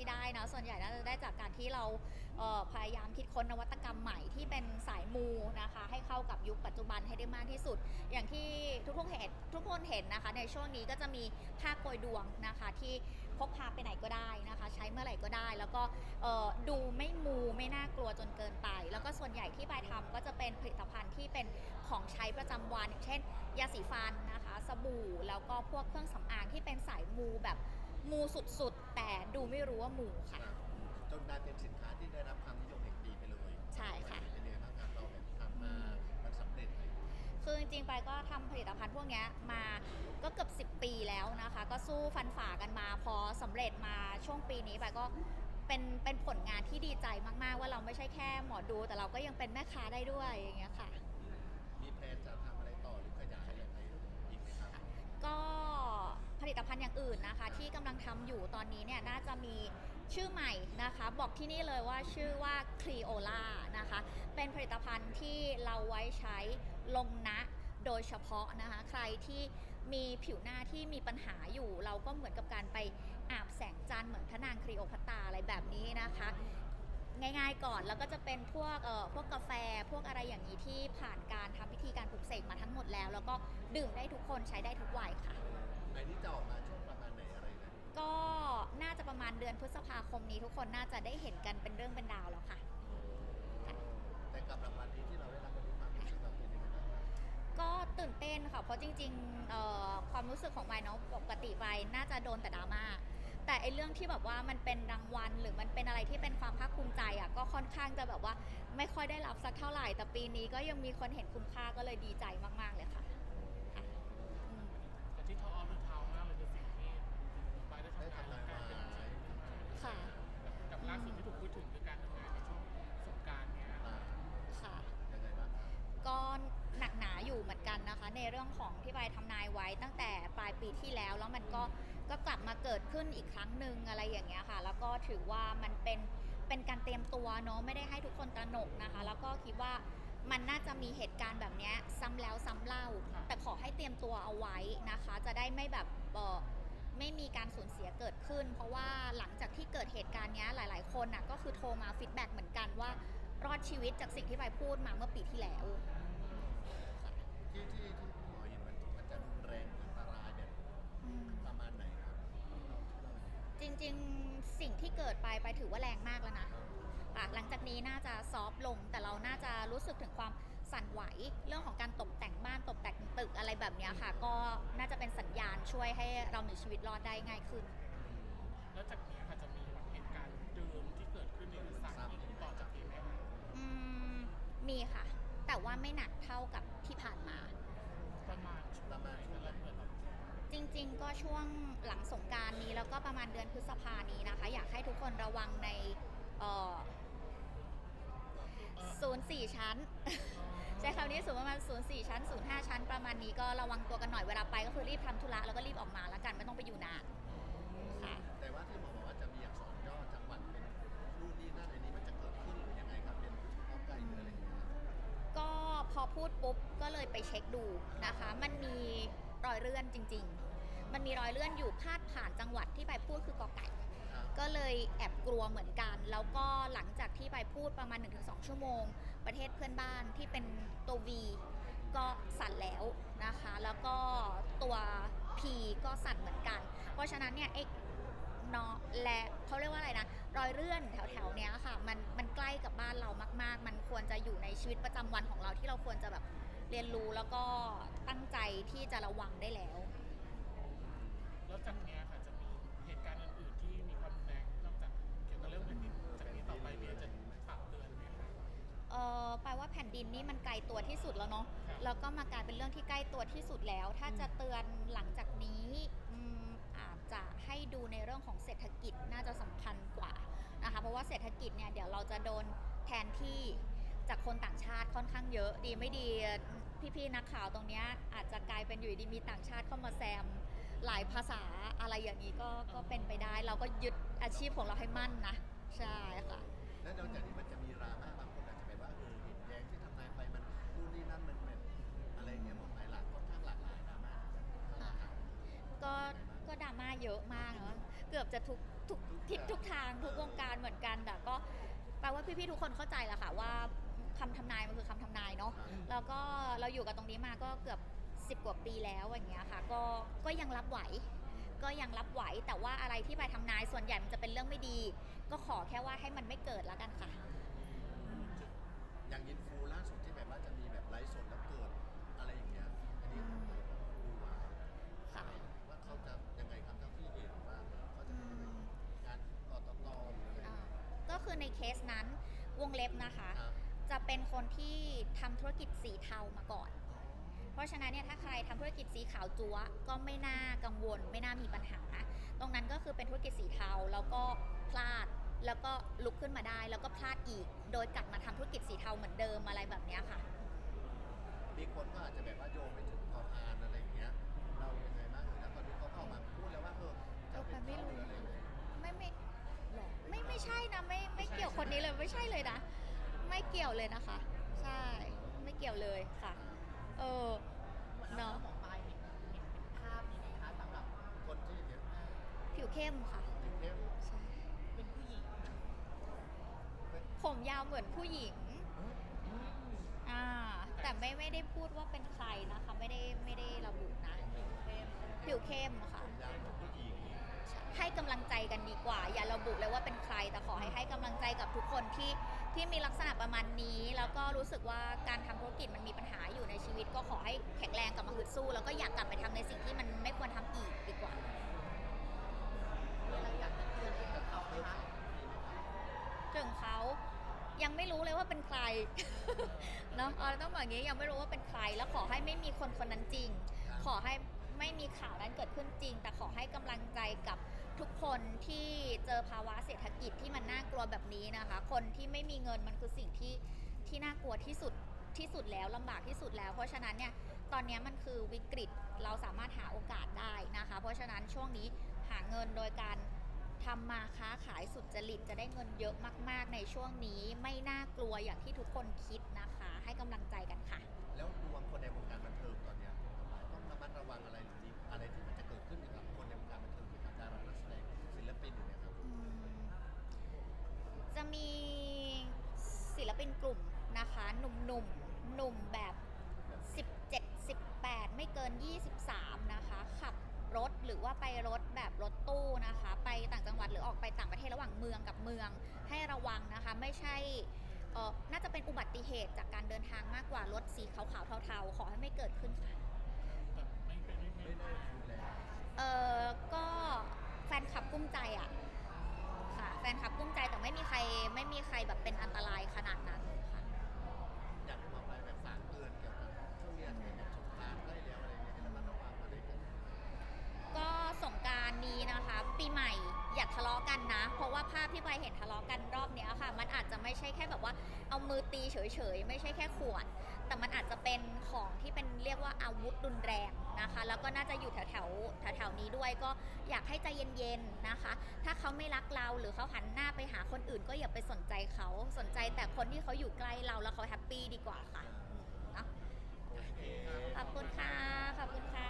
ที่ได้นะส่วนใหญ่น่าจะได้จากการที่เราเพยายามคิดค้นนวัตกรรมใหม่ที่เป็นสายมูนะคะให้เข้ากับยุคปัจจุบันให้ได้มากที่สุด อย่างที่ทุกคนเห็นทุกคนเห็นนะคะ ในช่วงนี้ก็จะมีผ้าโกยดวงนะคะ ที่พกพาไปไหนก็ได้นะคะ ใช้เมื่อไหร่ก็ได้ แล้วก็ดูไม่มูไม่น่ากลัวจนเกินไป แล้วก็ส่วนใหญ่ที่ปลายทำก็จะเป็นผลิตภัณฑ์ที่เป็นของใช้ประจำวันอย่างเช่น ยาสีฟันนะคะ สบู่แล้วก็พวกเครื่องสำอางที่เป็นสายมูแบบ มูสุดๆ แต่ดูไม่รู้ว่ามูค่ะ จนกลายเป็นสินค้าที่ได้รับความนิยมแห่งปีไปเลยใช่ค่ะ เป็นยังไงบ้างครับเราแบบทำมามันสำเร็จไหมคือจริงๆไปก็ทำผลิตภัณฑ์พวกเนี้ยมาก็เกือบ10 ปีแล้วนะคะ ก็สู้ฟันฝ่ากันมาพอสำเร็จมาช่วงปีนี้ไปก็เป็นเป็นผลงานที่ดีใจมากๆ ว่าเราไม่ใช่แค่หมอดู แต่เราก็ยังเป็นแม่ค้าได้ด้วยอย่างเงี้ยค่ะ มีแพลนจะทำอะไรต่อหรือขยายอะไรไปอีกไหมครับ ก็ผลิตภัณฑ์อย่างอื่ นะคะ ที่กำลังทำอยู่ตอนนี้เนี่ยน่าจะมีชื่อใหม่นะคะ บอกที่นี่เลยว่าชื่อว่า c l e o l a นะคะ เป็นผลิตภัณฑ์ที่เราไว้ใช้ลงนะโดยเฉพาะนะคะ ใครที่มีผิวหน้าที่มีปัญหาอยู่ เราก็เหมือนกับการไปอาบแสงจันทร์เหมือนพระนางคลีโอพัตาอะไรแบบนี้นะคะง่ายๆก่อนแล้วก็จะเป็นพวกเอ่อพวกกาแฟพวกอะไรอย่างนี้ที่ผ่านการทำพิธีการปลุกเสกมาทั้งหมดแล้ว แล้วก็ดื่มได้ทุกคนใช้ได้ทุกวัยค่ะไอ้นี่จะออกมา ก็น่าจะประมาณเดือนพฤษภาคมนี้ทุกคนน่าจะได้เห็นกันเป็นเรื่องเป็นราวแล้วค่ะ แต่กับรางวัลนี้ที่เราได้รับวันนี้ความรู้สึกเราเป็นยังไงบ้างครับก็ตื่นเต้นค่ะ เพราะจริงๆเอ่อความรู้สึกของไวเนาะปกติไวน่าจะโดนแต่ดราม่า แต่ไอเรื่องที่แบบว่ามันเป็นรางวัลหรือมันเป็นอะไรที่เป็นความภาคภูมิใจอะก็ค่อนข้างจะแบบว่าไม่ค่อยได้รับสักเท่าไหร่ แต่ปีนี้ก็ยังมีคนเห็นคุณค่าก็เลยดีใจมากๆเลยค่ะค่ะ ในเรื่องของที่ใบทำนายไว้ตั้งแต่ปลายปีที่แล้ว แล้วมันก็ก็กลับมาเกิดขึ้นอีกครั้งหนึ่งอะไรอย่างเงี้ยค่ะ แล้วก็ถือว่ามันเป็นเป็นการเตรียมตัวเนาะไม่ได้ให้ทุกคนตระหนกนะคะ แล้วก็คิดว่ามันน่าจะมีเหตุการณ์แบบเนี้ยซ้ำแล้วซ้ำเล่า แต่ขอให้เตรียมตัวเอาไว้นะคะ จะได้ไม่แบบเอ่อไม่มีการสูญเสียเกิดขึ้น เพราะว่าหลังจากที่เกิดเหตุการณ์เนี้ยหลาย ๆ คนน่ะก็คือโทรมาฟีดแบ็กเหมือนกันว่ารอดชีวิตจากสิ่งที่ใบพูดมาเมื่อปีที่แล้ว ที่ที่ที่คุณหมอเห็นมันมันจะรุนแรงอันตรายแบบประมาณไหนครับ จริงๆ สิ่ง ที่เกิดไปไปถือว่าแรงมากแล้วนะอะหลังจากนี้น่าจะซอฟต์ลง แต่เราน่าจะรู้สึกถึงความสั่นไหว เรื่องของการตกแต่งบ้านตกแต่งตึกอะไรแบบเนี้ยค่ะ ก็น่าจะเป็นสัญญาณช่วยให้เรามีชีวิตรอดได้ง่ายขึ้น แล้วจากนี้ค่ะจะมีแบบเหตุการณ์เดิมที่เกิดขึ้นในสายนี้ต่อจากนี้ไหมคะอืมมีค่ะ แต่ว่าไม่หนักเท่ากับที่ผ่านมา ช่วงหลังสงการนี้แล้วก็ประมาณเดือนพฤษภานี้นะคะ อยากให้ทุกคนระวังในศูนย์สี่ชั้น ใช้คำนี้สูงประมาณศูนย์สี่ชั้นศูนย์ห้าชั้นประมาณนี้ก็ระวังตัวกันหน่อยเวลาไปก็คือรีบทำธุระแล้วก็รีบออกมาแล้วกันไม่ต้องไปอยู่นานค่ะแต่ว่าที่หมอบอกว่าจะมีอักษรย่อจังหวัดเป็นนู่นนี่นั่นอันนี้มันจะเกิดขึ้นหรือยังไงครับเป็นข้อใกล้หรืออะไรอย่างเงี้ยก็พอพูดปุ๊บก็เลยไปเช็คดูนะคะ มันมีรอยเลื่อนจริง ๆ มันมีรอยเลื่อนอยู่พาดผ่านจังหวัดที่ไปพูดคือกอไก่ครับก็เลยแอบกลัวเหมือนกัน แล้วก็หลังจากที่ไปพูดประมาณ 1-2 ชั่วโมง ประเทศเพื่อนบ้านที่เป็นตัว V ก็สั่นแล้วนะคะ แล้วก็ตัว P ก็สั่นเหมือนกัน เพราะฉะนั้นเนี่ยเอ็กเนาะและเขาเรียกว่าอะไรนะ รอยเลื่อนแถวๆเนี้ยค่ะ มันมันใกล้กับบ้านเรามาก ๆ มันควรจะอยู่ในชีวิตประจำวันของเราที่เราควรจะแบบเรียนรู้แล้วก็ตั้งใจที่จะระวังได้แล้ว แล้วจากเนี้ยค่ะจะมีเหตุการณ์อื่นๆที่มีความรุนแรงนอกจากเกี่ยวกับเรื่องแผ่นดินจากนี้ต่อไปเบียร์จะฝากเตือนไหมคะ เออแปลว่าแผ่นดินนี่มันไกลตัวที่สุดแล้วเนาะ ครับ แล้วก็มากลายเป็นเรื่องที่ใกล้ตัวที่สุดแล้ว ถ้าจะเตือนหลังจากนี้อืมอาจจะให้ดูในเรื่องของเศรษฐกิจน่าจะสำคัญกว่านะคะ เพราะว่าเศรษฐกิจเนี่ยเดี๋ยวเราจะโดนแทนที่จากคนต่างชาติค่อนข้างเยอะ ดีไม่ดีพี่ๆนักข่าวตรงเนี้ยอาจจะกลายเป็นอยู่ดีมีต่างชาติเข้ามาแซม หลายภาษาอะไรอย่างนี้ก็ก็เป็นไปได้ เราก็ยึดอาชีพของเราให้มั่นนะ ใช่ค่ะ แล้วนอกจากนี้มันจะมีราม่าบางคนอาจจะไปว่าเออเห็นแย้งที่ทำนายไปมันนู่นนี่นั่นมันแบบอะไรเงี้ยหมดหลายหลากค่อนข้างหลากหลายราม่าก็ก็ดราม่าเยอะมากเนาะเกือบจะทุกทุกทิศทุกทางทุกวงการเหมือนกันแต่ก็แปลว่าพี่ๆทุกคนเข้าใจแล้วค่ะว่าคำทำนายมันคือคำทำนายเนาะแล้วก็เราอยู่กับตรงนี้มาก็เกือบ 10 กว่าปีแล้วอย่างเงี้ยค่ะก็ก็ยังรับไหว ก็ยังรับไหวแต่ว่าอะไรที่ไปทำนายส่วนใหญ่มันจะเป็นเรื่องไม่ดี ก็ขอแค่ว่าให้มันไม่เกิดแล้วกันค่ะ อย่างยินฟูล่าสุดที่แบบว่าจะมีแบบไลฟ์สดแล้วเกิดอะไรอย่างเงี้ย อันนี้ผมดูว่าค่ะ ว่าเขาจะยังไงครับเท่าที่เห็นว่าเขาจะมีการต่อต่อต่อหรืออะไรอย่างอ่าเงี้ยก็คือในเคสนั้นวงเล็บนะคะ ครับจะเป็นคนที่ทำธุรกิจสีเทามาก่อนเพ ราะฉะนั้นเนี่ยถ้าใครทำธุรกิจสีขาวจั๊วก็ไม่น่ากังวล ไม่น่ามีปัญหา ตรงนั้นก็คือเป็นธุรกิจสีเทาแล้วก็พลาดแล้วก็ลุกขึ้นมาได้ แล้วก็พลาดอีก โดยกลับมาทำธุรกิจสีเทาเหมือนเดิมอะไรแบบเนี้ยค่ะมีคนก็อาจจะแบบว่าโยงไปถึงพอพานอะไรอย่างเงี้ยเรายังไงบ้างเออแล้วตอนนี้เขาก็ออกมาพูดแล้วว่าเออจะเป็นเขาหรืออะไรอย่างเงี้ยไม่ไม่หรอไม่ไม่ใช่นะไม่ไม่เกี่ยวคนนี้เลยไม่ใช่เลยนะ ไม่เกี่ยวเลยนะคะ ใช่ไม่เกี่ยวเลยค่ะ เออเนาะ คนที่เนี้ย ผิว เข้มค่ะอยู่เข้มใช่ผมยาวเหมือนผู้หญิง อ่า แต่ไม่ไม่ได้พูดว่าเป็นใครนะคะ ไม่ได้ไม่ได้ระบุนะผิวเข้มค่ะ ยาวของผู้หญิงให้กำลังใจกันดีกว่า อย่าระบุเลยว่าเป็นใครแต่ขอให้ให้กำลังใจกับทุกคนที่ที่มีลักษณะประมาณนี้ แล้วก็รู้สึกว่าการทำธุรกิจมันมีปัญหาอยู่ในชีวิต ก็ขอให้แข็งแรงกลับมาฮึดสู้ แล้วก็อยากกลับไปทำในสิ่งที่มันไม่ควรทำอีกดีกว่า ถึงเขา ยังไม่รู้เลยว่าเป็นใคร เนาะเอาต้องบอกอย่างนี้ยังไม่รู้ว่าเป็นใคร แล้วขอให้ไม่มีคนคนนั้นจริง ขอให้ไม่มีข่าวนั้นเกิดขึ้นจริง แต่ขอให้กำลังใจกับทุกคนที่เจอภาวะเศรษฐกิจที่มันน่ากลัวแบบนี้นะคะ คนที่ไม่มีเงินมันคือสิ่งที่ที่น่ากลัวที่สุดที่สุดแล้วลำบากที่สุดแล้ว เพราะฉะนั้นเนี่ยตอนนี้มันคือวิกฤตเราสามารถหาโอกาสได้นะคะ เพราะฉะนั้นช่วงนี้หาเงินโดยการ ทำมาค้าขายสุจริตจะได้เงินเยอะมาก ๆ ในช่วงนี้ไม่น่ากลัวอย่างที่ทุกคนคิดนะคะ ให้กำลังใจกันค่ะ แล้วดวงคนในวงการบันเทิงตอนเนี้ยต้องระมัดระวังอะไรหรือมีอะไรที่มันจะเกิดขึ้นกับคนในวงการบันเทิงหรือกับดารานักแสดงศิลปินอยู่เนี่ยครับ จะมีศิลปินกลุ่มนะคะ หนุ่มๆหนุ่มหนุ่มแบบ 17 18 ไม่เกิน 23 นะคะ ขับ รถหรือว่าไปรถแบบรถตู้นะคะ ไปต่างจังหวัดหรือออกไปต่างประเทศระหว่างเมืองกับเมืองให้ระวังนะคะ ไม่ใช่น่าจะเป็นอุบัติเหตุจากการเดินทางมากกว่ารถสีขาวๆเทาๆ ขอให้ไม่เกิดขึ้นค่ะไม่เป็นไม่ได้เออก็แฟนคลับกุ้มใจอะค่ะแฟนคลับกุ้มใจแต่ไม่มีใครไม่มีใครแบบเป็นอันตรายขนาดนั้น กันรอบเนี้ยค่ะ มันอาจจะไม่ใช่แค่แบบว่าเอามือตีเฉยๆ ไม่ใช่แค่ขวด แต่มันอาจจะเป็นของที่เป็นเรียกว่าอาวุธรุนแรงนะคะ แล้วก็น่าจะอยู่แถวแถวแถวแถวๆนี้ด้วยก็อยากให้ใจเย็นๆนะคะ ถ้าเขาไม่รักเราหรือเขาหันหน้าไปหาคนอื่น ก็อย่าไปสนใจเขาสนใจแต่คนที่เขาอยู่ใกล้เราแล้วเขาแฮปปี้ดีกว่าค่ะเนาะโอเคขอบคุณค่ะขอบคุณค่ะ